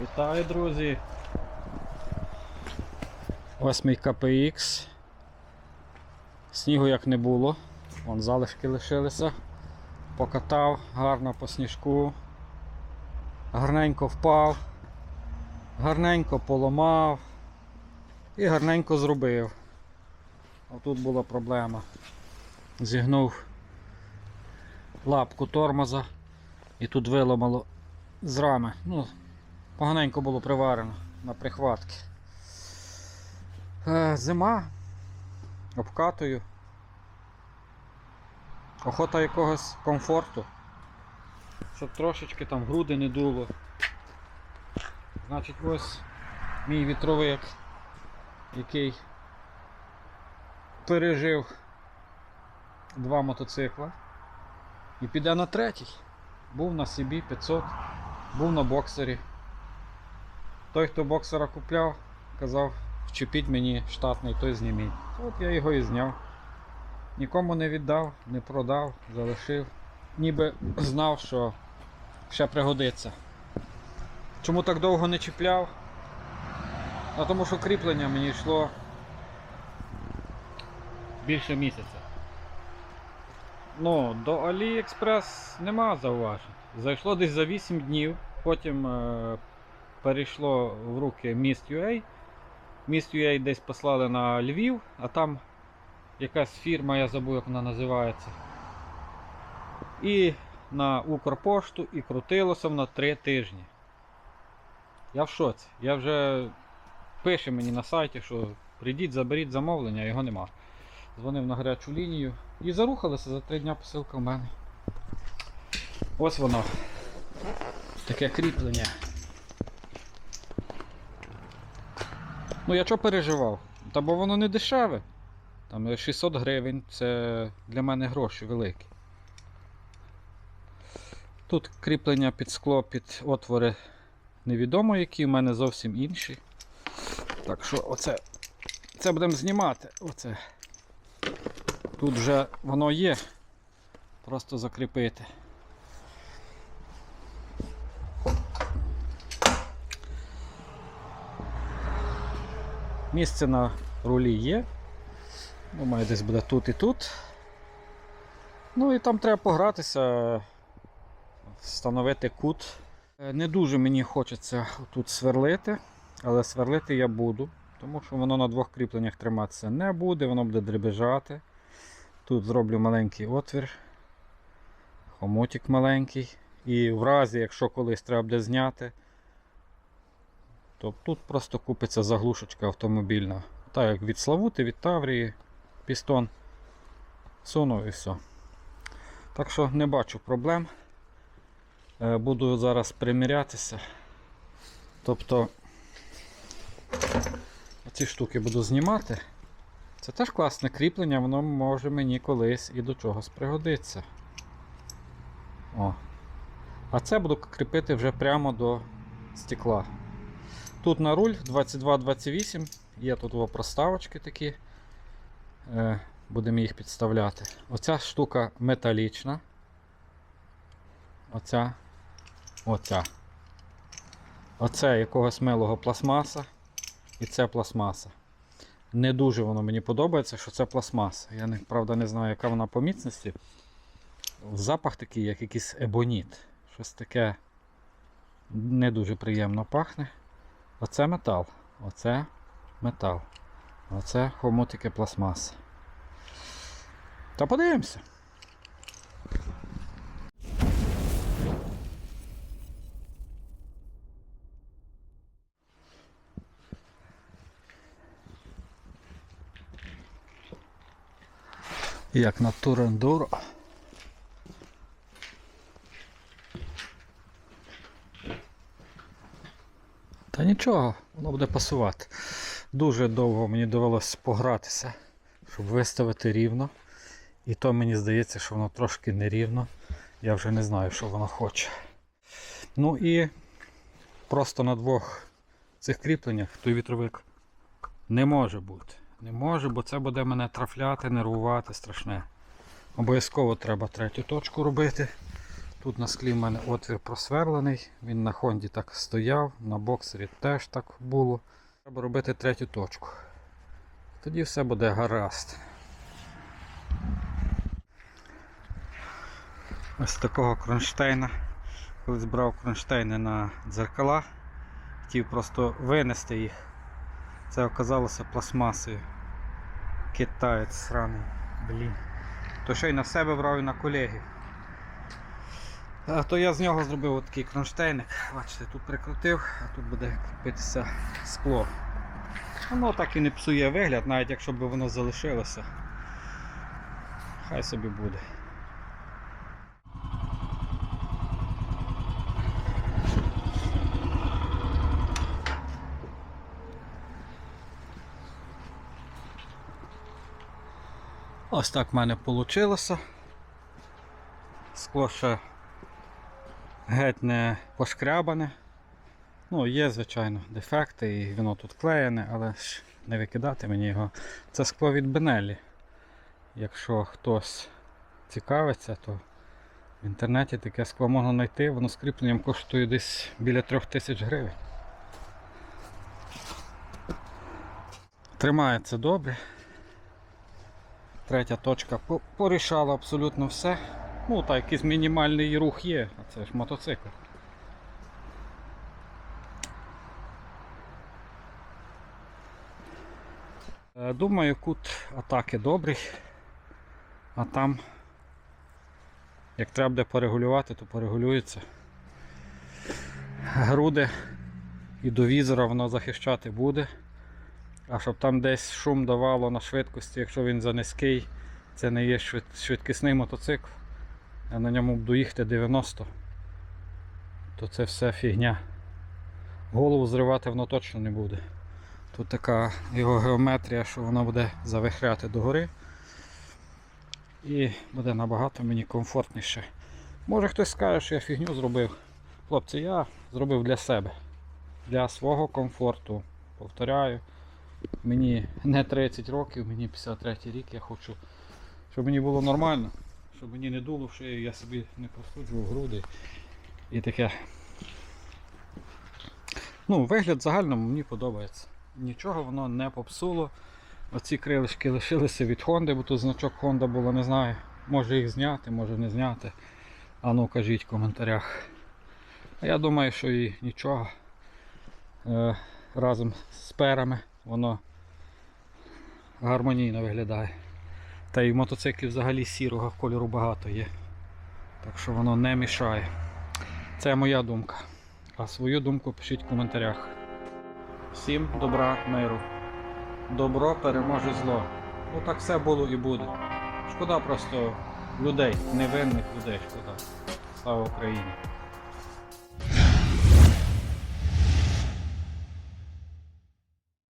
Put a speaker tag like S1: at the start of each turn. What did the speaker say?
S1: Вітаю, друзі! Ось мій KPX. Снігу як не було. Вон залишки лишилися. Покатав гарно по сніжку. Гарненько впав. Гарненько поламав. І гарненько зробив. А тут була проблема. Зігнув лапку тормоза і тут виламало з рами. Ну, поганенько було приварено на прихватки. Е, зима. Обкатую. Охота якогось комфорту. Щоб трошечки там груди не дуло. Значить ось мій вітровик, який пережив два мотоцикла і піде на третій. Був на CB 500, був на боксері. Той, хто боксера купляв, казав, вчепіть мені штатний, той зніміть. От я його і зняв. Нікому не віддав, не продав, залишив. Ніби знав, що ще пригодиться. Чому так довго не чіпляв? А тому що кріплення мені йшло більше місяця. Ну, до AliExpress нема зауважень. Зайшло десь за 8 днів, потім е, перейшло в руки Mist.ua. Mist.ua десь послали на Львів, а там якась фірма, я забув, як вона називається. І на Укрпошту і крутилося воно 3 тижні. Я в шоці. Я вже пише мені на сайті, що прийдіть, заберіть замовлення, його нема. Дзвонив на гарячу лінію і зарухалися за 3 дня посилка в мене. Ось воно. Таке кріплення. Ну я що переживав? Та бо воно не дешеве. Там 600 гривень це для мене гроші великі. Тут кріплення під скло, під отвори невідомо які, в мене зовсім інші. Так що оце це будемо знімати. Оце. Тут вже воно є. Просто закріпити. Місце на рулі є. Думаю, десь буде тут і тут. Ну і там треба погратися, встановити кут. Е, Не дуже мені хочеться тут сверлити, але сверлити я буду, тому що воно на двох кріпленнях триматися не буде, воно буде дребежати. Тут зроблю маленький отвір, хомутик маленький. І в разі, якщо колись треба буде зняти, то тут просто купиться заглушечка автомобільна. Так як від Славути, від Таврії, пістон. Сунув і все. Так що не бачу проблем. Е, Буду зараз примірятися. Тобто ці штуки буду знімати. Це теж класне кріплення, воно може мені колись і до чогось пригодиться. О. А це буду кріпити вже прямо до стекла. Тут на руль 22-28, є тут проставочки такі. Е, будемо їх підставляти. Оця штука металічна. Оця. Оця. Оце якогось милого пластмаса. І це пластмаса. Не дуже воно мені подобається, що це пластмаса. Я правда не знаю, яка вона по міцності. Запах такий, як якийсь ебоніт. Щось таке не дуже приємно пахне. Оце метал. Оце метал. Оце хомутики пластмаси. Та подивимося. Як на турендуро. Та нічого, воно буде пасувати. Дуже довго мені довелося погратися, щоб виставити рівно. І то мені здається, що воно трошки нерівно. Я вже не знаю, що воно хоче. Ну і просто на двох цих кріпленнях той вітровик не може бути. Не може, бо це буде мене трафляти, нервувати страшне. Обов'язково треба третю точку робити. Тут на склі в мене отвір просверлений, він на Хонді так стояв, на боксері теж так було. Треба робити третю точку. Тоді все буде гаразд. Ось такого кронштейна. Колись брав кронштейни на дзеркала, хотів просто винести їх. Це оказалося пластмасою. Китаєць сраний. Блін. То ще й на себе брав і на колегів. То я з нього зробив такий кронштейник. Бачите, тут прикрутив, а тут буде кріпитися скло. Воно так і не псує вигляд, навіть якщо б воно залишилося. Хай собі буде. Ось так в мене вийшло. Скло ще геть не пошкрябане. Ну, є, звичайно, дефекти і воно тут клеєне, але ж не викидати мені його. Це скло від Бенелі. Якщо хтось цікавиться, то в інтернеті таке скло можна знайти, воно з кріпленням коштує десь біля 3000 гривень. Тримається добре. Третя точка порішала абсолютно все. Ну, так, якийсь мінімальний рух є, а це ж мотоцикл. Е, Думаю, кут атаки добрий, а там, як треба буде порегулювати, то порегулюється. Груди і до візора воно захищати буде. А щоб там десь шум давало на швидкості, якщо він за низький, це не є швид- швидкісний мотоцикл, а на ньому буду їхати 90, то це все фігня. Голову зривати воно точно не буде. Тут така його геометрія, що воно буде завихряти догори. І буде набагато мені комфортніше. Може хтось скаже, що я фігню зробив. Хлопці, я зробив для себе, для свого комфорту. Повторяю, мені не 30 років, мені 53 рік, я хочу, щоб мені було нормально, щоб мені не дуло в шию, я собі не просуджував груди і таке. Ну, вигляд загально мені подобається. Нічого воно не попсуло. Оці крилишки лишилися від Honda, бо тут значок Honda було, не знаю. Може їх зняти, може не зняти. А ну кажіть в коментарях. А я думаю, що і нічого. Е, разом з перами воно гармонійно виглядає. Та й в мотоциклі взагалі сірого кольору багато є. Так що воно не мішає. Це моя думка. А свою думку пишіть в коментарях. Всім добра, миру. Добро переможе зло. Ну так все було і буде. Шкода просто людей, невинних людей, шкода. Слава Україні!